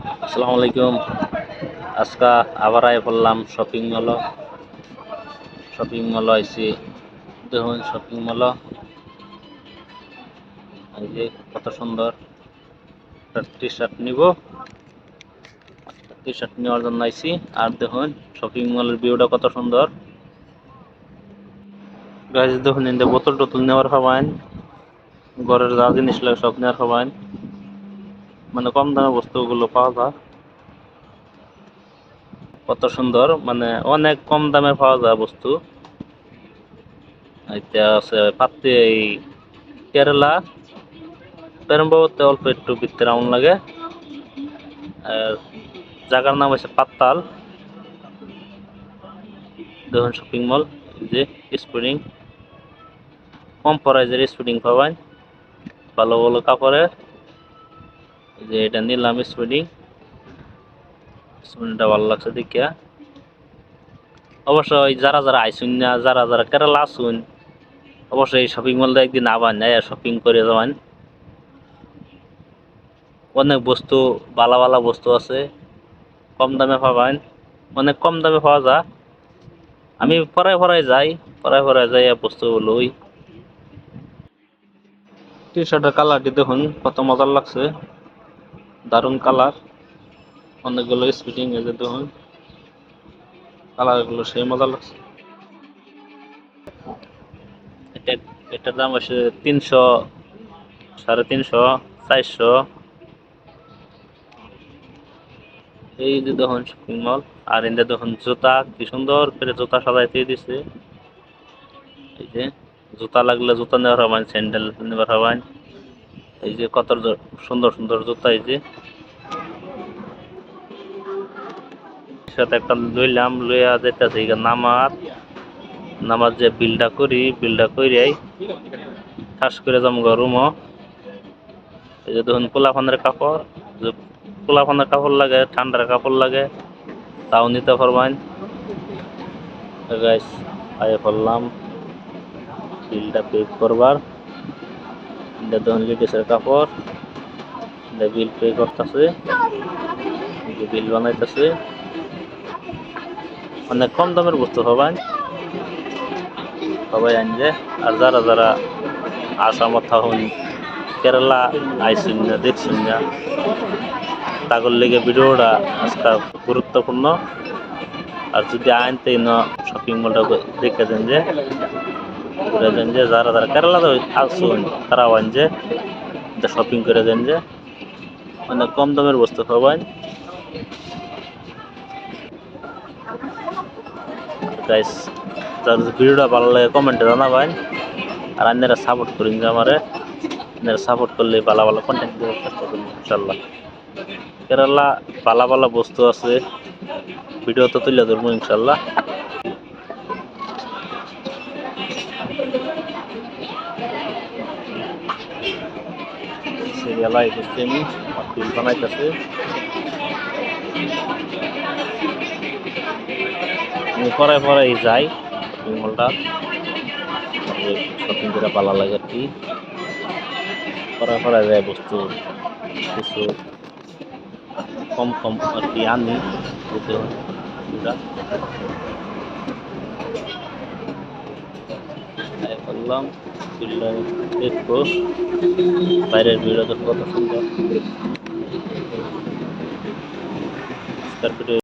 আসসালামু আলাইকুম। আজকা আবার আয় বললাম শপিং মল শপিং মল আইসি দেখুন শপিং মল এই যে কত সুন্দর। টি শার্ট নিব। টি শার্ট নেওয়ার জন্য আইসি আর দেখুন শপিং মলের ভিউটা কত সুন্দর। গাছ দেখুন বোতল টোতল নেওয়ার হবাইন ঘরের যা জিনিস লাগে সব নেওয়ার হবাইন মানে কম দামে বস্তুগুলো পাওয়া যায়। কত সুন্দর মানে অনেক কম দামে পাওয়া যায় বস্তু। আছে পাত্তি এই কেরালা। পেরম্বাবতে অল্প একটু বৃত্তে রাউন্ড লাগে। আর জায়গার নাম হচ্ছে পাত্তাল দেখুন শপিং মল যে স্প্রিং। কম প্রাইজের স্প্রিং পাবেন। ভালো ভালো কাপড়ের। যে এটা নিলাম স্প্রিং স্প্রিংটা ভালো লাগছে দেখিয়া। অবশ্যই যারা যারা আইসুন না, যারা যারা কেরালা আসুন অবশ্যই শপিং মল একদিন আবার নেয় শপিং করে যাবেন অনেক বস্তু, ভালো ভালো বস্তু আছে, কম দামে পাবেন। অনেক কম দামে পাওয়া যায়। আমি পরে পরে যাই, পরে পরে যাই বস্তু লই। টি শার্টের কালারটি দেখুন, কত মজার লাগছে। দারুণ কালার অনেকগুলো স্পিডিং এসে দেখুন কালারগুলো সেই মজা লাগছে এটা, এটার দাম হচ্ছে তিনশো, সাড়ে তিনশো, চারশো। এই যে দেখুন শপিং মল আর এদের দেখুন জুতা, কি সুন্দর করে জুতা সাজাইতে দিছে। এই যে, জুতা লাগলে জুতা নেওয়ার হবেন স্যান্ডেল নেওয়ার হবেন। এই যে কত সুন্দর সুন্দর জুতা এই যে। সাথে একটা লইলাম, লইয়া যেতেছে এই নামাজ। নামাজ যে বিলটা করি, বিলটা করিয়াই ঠাস করে যাম গরম এই যে দেখুন পোলাফানের কাপড়, যে পোলাফানের কাপড় লাগে, ঠান্ডার কাপড় লাগে, তাও নিতে পারবেন। গাইস আয় করলাম বিলটা পে করবার। এটা দেখুন লেডিসের কাপড় এটা বিল পে করতেছে বিল বানাইতেছে অনেক কম দামের বস্তু হবেন সবাই আনছে আর যারা যারা আসামত থাকুন কেরালা আইসুন না দেখছুন না তাগর লেগে ভিডিওটা আজকাল গুরুত্বপূর্ণ আর যদি আনতে ন শপিং মলটা দেখে দেন যে করে দেন যে, যারা যারা কেরালাতে আসুন তারা আনছে শপিং করে দেন যে। অনেক কম দামের বস্তু পাবেন গাইস ভিডিওটা ভালো লাগে কমেন্টে জানাবেন। আর আপনারা সাপোর্ট করেন যে আমারে। আপনারা সাপোর্ট করলে ভালো ভালো কন্টেন্ট দেওয়ার চেষ্টা করুন ইনশাল্লাহ কেরালা ভালো ভালো বস্তু আছে। ভিডিও তো তুলে ধরবো ইনশাল্লাহ আইতেছি আমি বিল বানাইতেছে। পরে পরে যাই শপিং মলটা। শপিং করে ভালো লাগে আর কি। পরে পরে যায় বস্তু, কিছু কম কম আর কি আনি করলাম দেখব বাইরের ভিড়টা তো কত সুন্দর।